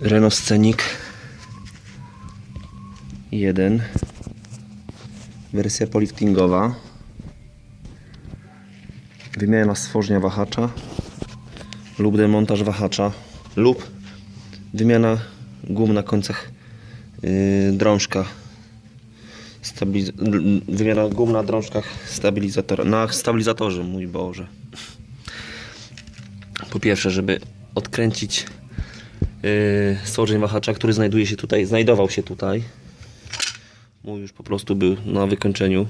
Renault Scenic 1 wersja poliftingowa wymiana stworzenia wahacza lub demontaż wahacza lub wymiana gum na końcach yy, drążka Stabiliz- wymiana gum na drążkach stabilizatora na stabilizatorze mój Boże. Po pierwsze żeby odkręcić yy, stworzeń wahacza, który znajduje się tutaj, znajdował się tutaj mój już po prostu był na wykończeniu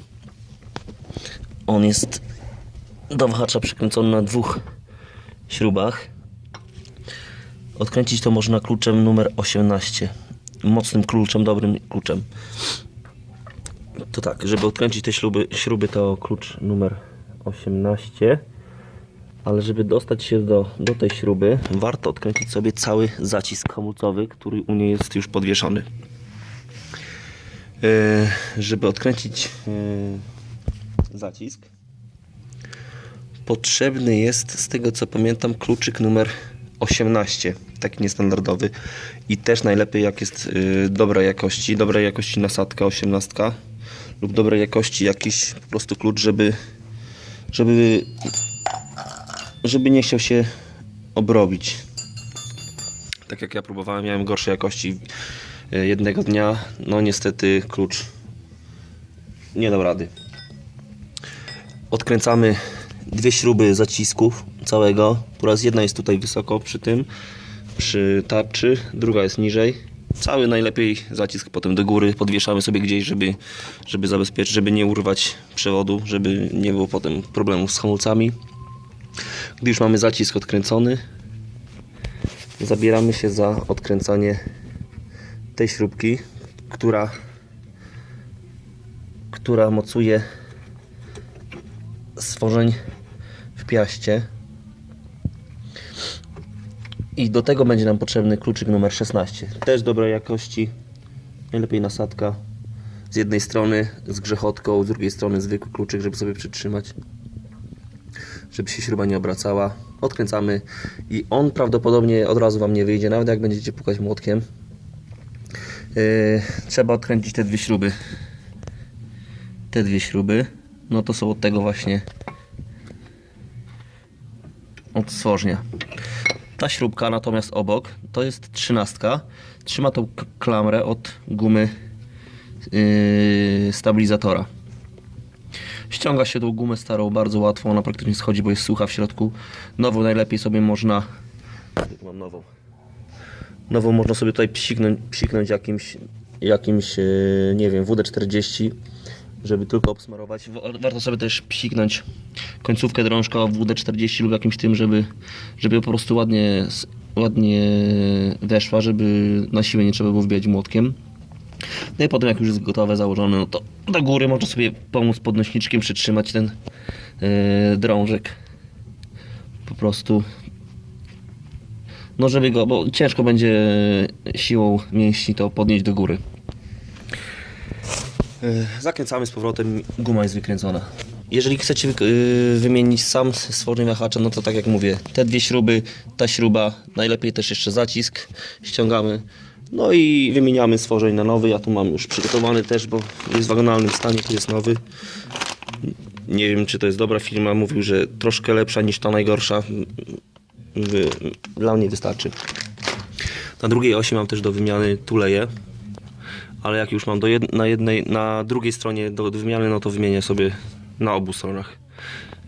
on jest do wahacza przykręcony na dwóch śrubach. Odkręcić to można kluczem numer 18. Mocnym kluczem, dobrym kluczem. To tak, żeby odkręcić te śruby, śruby to klucz numer 18. Ale żeby dostać się do, do tej śruby, warto odkręcić sobie cały zacisk hamulcowy, który u niej jest już podwieszony. Yy, żeby odkręcić yy, zacisk, potrzebny jest, z tego co pamiętam, kluczyk numer 18, taki niestandardowy. I też najlepiej jak jest y, dobrej jakości, dobrej jakości nasadka 18 lub dobrej jakości jakiś po prostu klucz, żeby żeby żeby nie chciał się obrobić. Tak jak ja próbowałem, miałem gorszej jakości y, jednego dnia. No niestety klucz nie dał rady. Odkręcamy dwie śruby zacisków całego, która z jedna jest tutaj wysoko przy tym, przy tarczy, druga jest niżej. Cały najlepiej zacisk potem do góry podwieszamy sobie gdzieś, żeby, żeby zabezpieczyć, żeby nie urwać przewodu, żeby nie było potem problemów z hamulcami. Gdy już mamy zacisk odkręcony, zabieramy się za odkręcanie tej śrubki, która, która mocuje stworzeń w piaście. I do tego będzie nam potrzebny kluczyk numer 16. Też dobrej jakości. Najlepiej nasadka. Z jednej strony z grzechotką, z drugiej strony zwykły kluczyk, żeby sobie przytrzymać. Żeby się śruba nie obracała. Odkręcamy i on prawdopodobnie od razu Wam nie wyjdzie, nawet jak będziecie pukać młotkiem. Yy, trzeba odkręcić te dwie śruby. Te dwie śruby. No to są od tego właśnie od. Ta śrubka natomiast obok to jest trzynastka. Trzyma tą klamrę od gumy yy, stabilizatora. Ściąga się tą gumę starą bardzo łatwo, ona praktycznie schodzi, bo jest sucha w środku. Nową najlepiej sobie można... Mam nową. Nową można sobie tutaj psiknąć, psiknąć jakimś, jakimś yy, nie wiem, WD-40 żeby tylko obsmarować. Wa- Warto sobie też psiknąć końcówkę drążka o WD-40 lub jakimś tym, żeby, żeby po prostu ładnie, ładnie weszła, żeby na siłę nie trzeba było wbijać młotkiem. No i potem jak już jest gotowe, założone, no to do góry można sobie pomóc podnośniczkiem przytrzymać ten yy, drążek. Po prostu no żeby go, bo ciężko będzie siłą mięśni to podnieść do góry. E, Zakręcamy z powrotem, guma jest wykręcona. Jeżeli chcecie yy, wymienić sam stworzenie wahacza, no to tak jak mówię, te dwie śruby, ta śruba, najlepiej też jeszcze zacisk, ściągamy. No i wymieniamy stworzeń na nowy. Ja tu mam już przygotowany też, bo jest w wagonalnym stanie, tu jest nowy. Nie wiem, czy to jest dobra firma. Mówił, że troszkę lepsza niż ta najgorsza. Dla mnie wystarczy. Na drugiej osi mam też do wymiany tuleje ale jak już mam jed na jednej, na drugiej stronie do wymiany, no to wymienię sobie na obu stronach.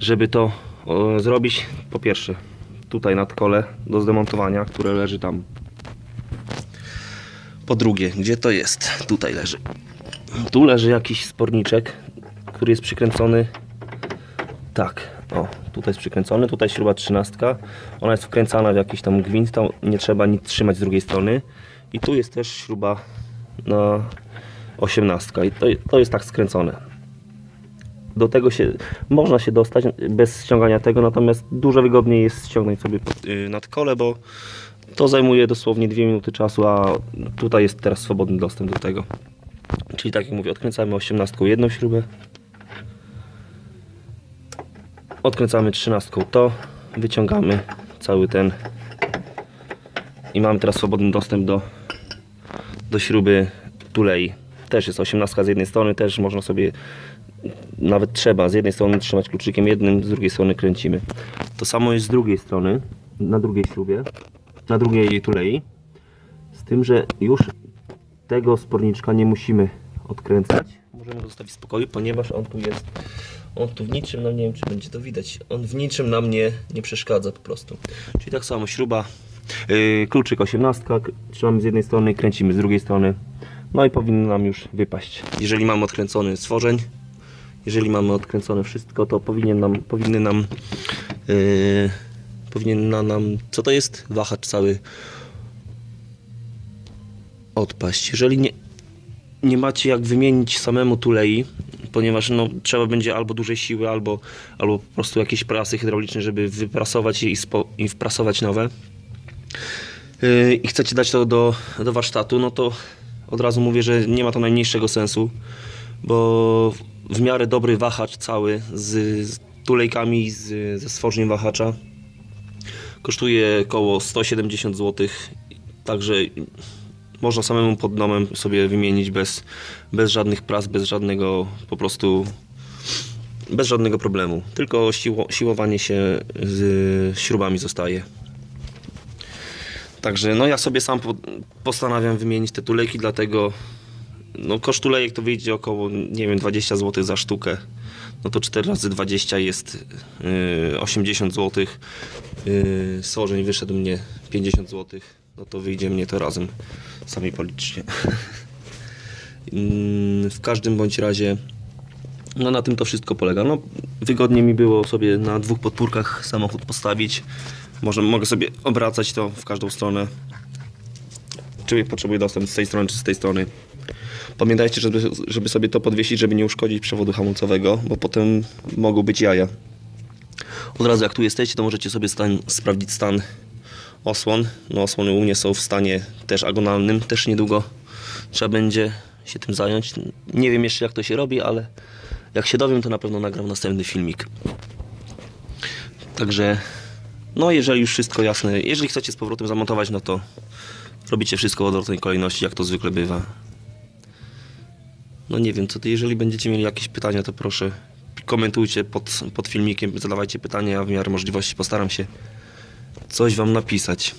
Żeby to o, zrobić, po pierwsze, tutaj nad kole do zdemontowania, które leży tam. Po drugie, gdzie to jest? Tutaj leży. Tu leży jakiś sporniczek, który jest przykręcony. Tak, o, tutaj jest przykręcony, tutaj śruba 13. Ona jest wkręcana w jakiś tam gwint, tam nie trzeba nic trzymać z drugiej strony. I tu jest też śruba na 18 i to, to jest tak skręcone. Do tego się można się dostać bez ściągania tego, natomiast dużo wygodniej jest ściągnąć sobie yy, nad kole, bo to zajmuje dosłownie 2 minuty czasu, a tutaj jest teraz swobodny dostęp do tego. Czyli tak jak mówię, odkręcamy 18 jedną śrubę, odkręcamy 13 to, wyciągamy cały ten i mamy teraz swobodny dostęp do, do śruby tulei. Też jest 18 z jednej strony, też można sobie, nawet trzeba z jednej strony trzymać kluczykiem jednym, z drugiej strony kręcimy. To samo jest z drugiej strony, na drugiej śrubie, na drugiej tulei. Z tym, że już tego sporniczka nie musimy odkręcać. Możemy go zostawić w spokoju, ponieważ on tu jest. On tu w niczym nam, nie wiem czy będzie to widać, on w niczym nam nie, nie przeszkadza po prostu. Czyli tak samo śruba, yy, kluczyk 18, k- trzymamy z jednej strony, kręcimy z drugiej strony. No i powinno nam już wypaść. Jeżeli mamy odkręcony stworzeń, jeżeli mamy odkręcone wszystko, to powinien nam, powinny nam, yy, powinien na nam, co to jest? Wahacz cały odpaść. Jeżeli nie, nie macie jak wymienić samemu tulei, ponieważ no, trzeba będzie albo dużej siły, albo, albo po prostu jakieś prasy hydrauliczne, żeby wyprasować i, spo, i wprasować nowe. Yy, I chcecie dać to do, do warsztatu, no to od razu mówię, że nie ma to najmniejszego sensu, bo w miarę dobry wahacz cały z, z tulejkami z, ze stworzeniem wahacza kosztuje około 170 zł. Także można samemu pod domem sobie wymienić bez, bez żadnych pras, bez żadnego po prostu bez żadnego problemu. Tylko siło, siłowanie się z śrubami zostaje. Także no ja sobie sam po, postanawiam wymienić te tulejki, dlatego no koszt tulejek to wyjdzie około nie wiem 20 zł za sztukę. No to 4 razy 20 jest yy, 80 zł. Yy, Sorzeń wyszedł mnie 50 zł. No to wyjdzie mnie to razem. Sami policzcie. W każdym bądź razie no na tym to wszystko polega. No, wygodnie mi było sobie na dwóch podpórkach samochód postawić. Może, mogę sobie obracać to w każdą stronę. Czy potrzebuję dostęp z tej strony, czy z tej strony. Pamiętajcie, żeby, żeby sobie to podwiesić, żeby nie uszkodzić przewodu hamulcowego, bo potem mogą być jaja. Od razu jak tu jesteście, to możecie sobie stan, sprawdzić stan osłon. No osłony u mnie są w stanie też agonalnym, też niedługo trzeba będzie się tym zająć. Nie wiem jeszcze jak to się robi, ale jak się dowiem, to na pewno nagram następny filmik. Także, no jeżeli już wszystko jasne, jeżeli chcecie z powrotem zamontować, no to robicie wszystko w odwrotnej kolejności, jak to zwykle bywa. No nie wiem, co ty, jeżeli będziecie mieli jakieś pytania, to proszę komentujcie pod, pod filmikiem, zadawajcie pytania, ja w miarę możliwości postaram się coś wam napisać.